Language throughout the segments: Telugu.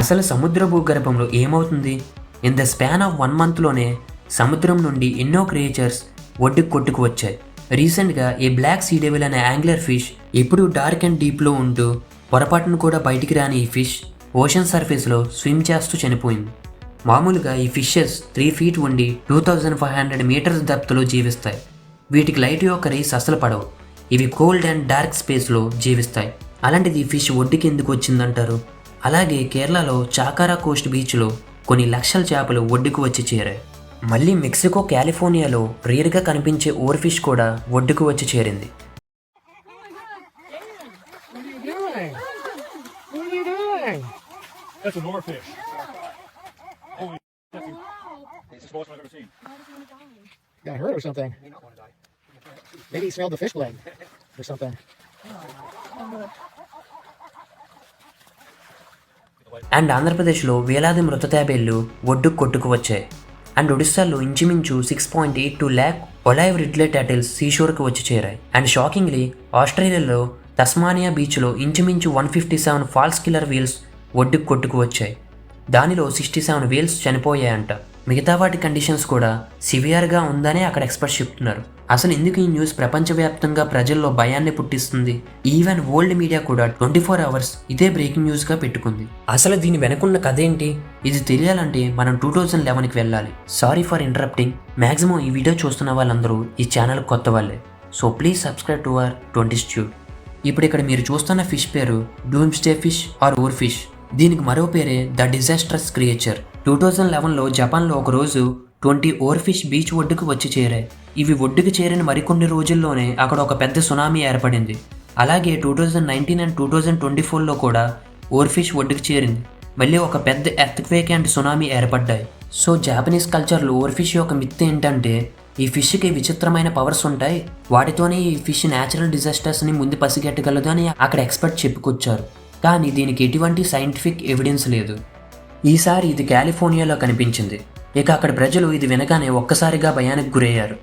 అసలు సముద్ర భూగర్భంలో ఏమవుతుంది? In the span of one మంత్లోనే సముద్రం నుండి ఎన్నో క్రియేచర్స్ ఒడ్డుకు కొట్టుకు వచ్చాయి. రీసెంట్గా ఈ బ్లాక్ సీడెవిల్ అనే యాంగ్లర్ ఫిష్ ఎప్పుడూ డార్క్ అండ్ డీప్లో ఉంటూ పొరపాటును కూడా బయటికి రాని ఈ ఫిష్ ఓషన్ సర్ఫేస్లో స్విమ్ చేస్తూ చనిపోయింది. మామూలుగా ఈ ఫిషెస్ త్రీ ఫీట్ ఉండి two thousand five hundred metres దప్తులో జీవిస్తాయి. వీటికి లైట్ యొక్క రేస్ అసలు పడవు. ఇవి కోల్డ్ అండ్ డార్క్ స్పేస్లో జీవిస్తాయి. అలాంటిది ఈ ఫిష్ ఒడ్డుకి ఎందుకు వచ్చిందంటారు? అలాగే కేరళలో చాకారా కోస్ట్ బీచ్లో కొన్ని లక్షల చేపలు ఒడ్డుకు వచ్చి చేరాయి. మళ్ళీ మెక్సికో కాలిఫోర్నియాలో రేర్గా కనిపించే ఓర్ఫిష్ కూడా ఒడ్డుకు వచ్చి చేరింది. అండ్ ఆంధ్రప్రదేశ్లో వేలాది మృతదేహాలు ఒడ్డుకు కొట్టుకు వచ్చాయి. అండ్ ఒడిస్సాలో ఇంచుమించు six point eight two lakh olive ridley turtles సీషోర్కి వచ్చి చేరాయి. అండ్ షాకింగ్లీ ఆస్ట్రేలియాలో తస్మానియా బీచ్లో ఇంచుమించు one fifty seven false killer whales ఒడ్డుకు కొట్టుకు వచ్చాయి. దానిలో సిక్స్టీ సెవెన్ వీల్స్ చనిపోయాయంట. మిగతా వాటి కండిషన్స్ కూడా సివియర్గా ఉందని అక్కడ ఎక్స్పర్ట్స్ చెప్తున్నారు. అసలు ఎందుకు ఈ న్యూస్ ప్రపంచవ్యాప్తంగా ప్రజల్లో భయాన్ని పుట్టిస్తుంది? ఈవెన్ వరల్డ్ మీడియా కూడా ట్వంటీ ఫోర్ అవర్స్ ఇదే బ్రేకింగ్ న్యూస్గా పెట్టుకుంది. అసలు దీని వెనకున్న కథ ఏంటి? ఇది తెలియాలంటే మనం టూ థౌజండ్ లెవెన్కి వెళ్ళాలి. సారీ ఫర్ ఇంటరప్టింగ్ మ్యాక్సిమం ఈ వీడియో చూస్తున్న వాళ్ళందరూ ఈ ఛానల్ కొత్త వాళ్ళే. So please subscribe to our twenty stud ఇప్పుడు ఇక్కడ మీరు చూస్తున్న ఫిష్ పేరు doomsday fish or oar fish దీనికి మరో పేరే the disastrous creature two thousand లెవెన్లో జపాన్లో ఒక రోజు ట్వంటీ ఓర్ఫిష్ బీచ్ ఒడ్డుకు వచ్చి చేరాయి ఇవి ఒడ్డుకు చేరిన మరికొన్ని రోజుల్లోనే అక్కడ ఒక పెద్ద సునామీ ఏర్పడింది. అలాగే two thousand nineteen and two thousand twenty ఫోర్లో కూడా ఓర్ఫిష్ ఒడ్డుకు చేరింది. మళ్ళీ ఒక పెద్ద ఎర్త్క్వేక్ అండ్ సునామీ ఏర్పడ్డాయి. సో జాపనీస్ కల్చర్లో ఓర్ఫిష్ యొక్క మిత్ ఏంటంటే ఈ ఫిష్కి విచిత్రమైన పవర్స్ ఉంటాయి. వాటితోనే ఈ ఫిష్ న్యాచురల్ డిజాస్టర్స్ని ముందు పసిగట్టగలదు అని అక్కడ ఎక్స్పర్ట్ చెప్పుకొచ్చారు. కానీ దీనికి ఎటువంటి సైంటిఫిక్ ఎవిడెన్స్ లేదు. ఈసారి ఇది కాలిఫోర్నియాలో కనిపించింది. ఇక అక్కడ ప్రజలు ఇది వినగానే ఒక్కసారిగా భయానికి గురయ్యారు.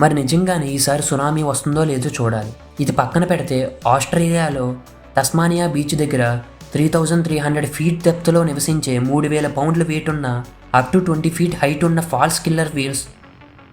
మరి నిజంగానే ఈసారి సునామీ వస్తుందో లేదో చూడాలి. ఇది పక్కన పెడితే ఆస్ట్రేలియాలో తస్మానియా బీచ్ దగ్గర three thousand three hundred feet డెప్త్లో నివసించే మూడు వేల పౌండ్ల వెయిట్ ఉన్న up to twenty feet height ఉన్న ఫాల్స్ కిల్లర్ వీల్స్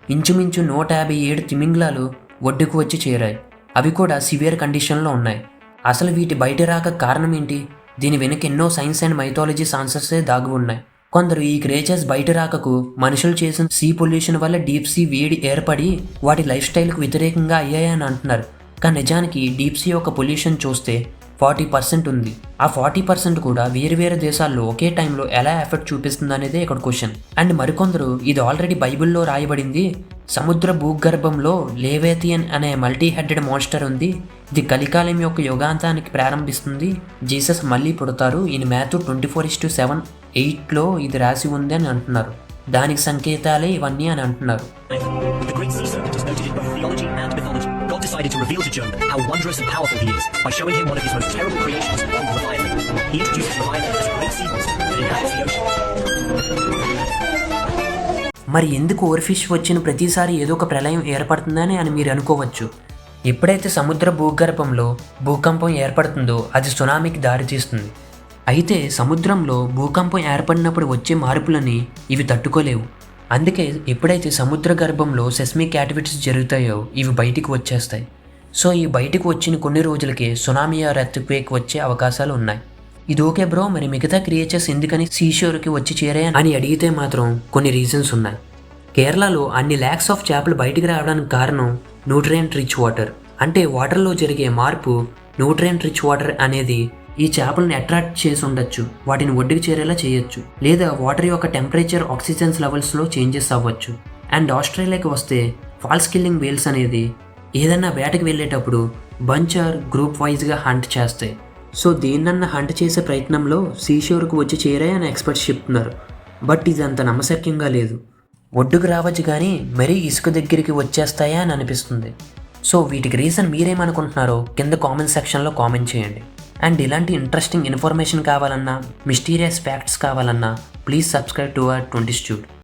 ఇంచుమించు నూట యాభై ఏడు తిమింగ్లాలు ఒడ్డుకు వచ్చి చేరాయి. అవి కూడా సివియర్ కండిషన్లో ఉన్నాయి. అసలు వీటి బయట రాక కారణం ఏంటి? దీని వెనుక ఎన్నో సైన్స్ అండ్ మైథాలజీ ఆన్సర్సే దాగి ఉన్నాయి. కొందరు ఈ క్రేజెస్ బయట రాకకు మనుషులు చేసిన సీ పొల్యూషన్ వల్ల డీప్ సీ వేడి ఏర్పడి వాటి లైఫ్ స్టైల్కు వ్యతిరేకంగా అయ్యాయని అంటున్నారు. కానీ నిజానికి డీప్ సీ యొక్క పొల్యూషన్ చూస్తే ఫార్టీ పర్సెంట్ ఉంది. ఆ ఫార్టీ పర్సెంట్ కూడా వేరు వేరు దేశాల్లో ఒకే టైంలో ఎలా ఎఫెక్ట్ చూపిస్తుంది అనేదే ఇక్కడ క్వశ్చన్ అండ్ మరికొందరు ఇది ఆల్రెడీ బైబిల్లో రాయబడింది. సముద్ర భూగర్భంలో లేవేతియన్ అనే మల్టీ హెడెడ్ మాన్స్టర్ ఉంది. ఇది కలికాలం యొక్క యుగాంతానికి ప్రారంభిస్తుంది. జీసస్ మళ్ళీ పుడతారు. ఈయన math twenty four is to seven. ఎయిట్లో ఇది రాసి ఉంది అని అంటున్నారు. దానికి సంకేతాలే ఇవన్నీ అని అంటున్నారు. మరి ఎందుకు ఓర్ఫిష్ వచ్చిన ప్రతిసారి ఏదో ఒక ప్రళయం ఏర్పడుతుందని అని మీరు అనుకోవచ్చు. ఎప్పుడైతే సముద్ర భూగర్భంలో భూకంపం ఏర్పడుతుందో అది సునామీకి దారితీస్తుంది. అయితే సముద్రంలో భూకంపం ఏర్పడినప్పుడు వచ్చే మార్పులని ఇవి తట్టుకోలేవు. అందుకే ఎప్పుడైతే సముద్ర గర్భంలో సెస్మిక్ యాక్టివిటీస్ జరుగుతాయో ఇవి బయటికి వచ్చేస్తాయి. సో ఈ బయటకు వచ్చిన కొన్ని రోజులకే సునామీ ఆర్ ఎర్త్క్వేక్ వచ్చే అవకాశాలు ఉన్నాయి. ఇది ఓకే బ్రో మరి మిగతా క్రియేచర్స్ ఎందుకని సీషోర్కి వచ్చి చేరాయి అని అడిగితే మాత్రం కొన్ని రీజన్స్ ఉన్నాయి. కేరళలో అన్ని ల్యాక్స్ ఆఫ్ చేపలు బయటికి రావడానికి కారణం న్యూట్రియంట్ రిచ్ వాటర్. అంటే వాటర్లో జరిగే మార్పు న్యూట్రియంట్ రిచ్ వాటర్ అనేది ఈ చేపలను అట్రాక్ట్ చేసి ఉండొచ్చు. వాటిని ఒడ్డుకు చేరేలా చేయొచ్చు. లేదా వాటర్ యొక్క టెంపరేచర్ ఆక్సిజన్స్ లెవెల్స్లో చేంజెస్ అవ్వచ్చు. అండ్ ఆస్ట్రేలియాకి వస్తే ఫాల్స్ కిల్లింగ్ వేల్స్ అనేది ఏదన్నా వేటకి వెళ్ళేటప్పుడు బంచర్ గ్రూప్ వైజ్గా హంట్ చేస్తాయి. సో దేన్నన్నా హంట్ చేసే ప్రయత్నంలో సీషోర్కు వచ్చి చేరాయని ఎక్స్పర్ట్స్ చెప్తున్నారు. బట్ ఇది అంత నమ్మశక్యంగా లేదు. ఒడ్డుకు రావచ్చు కానీ మరీ ఇసుక దగ్గరికి వచ్చేస్తాయా అని అనిపిస్తుంది. సో వీటికి రీజన్ మీరేమనుకుంటున్నారో కింద కామెంట్ సెక్షన్లో కామెంట్ చేయండి. అండ్ ఇలాంటి ఇంట్రెస్టింగ్ ఇన్ఫర్మేషన్ కావాలన్నా మిస్టీరియస్ ఫ్యాక్ట్స్ కావాలన్నా please subscribe to our twenty stud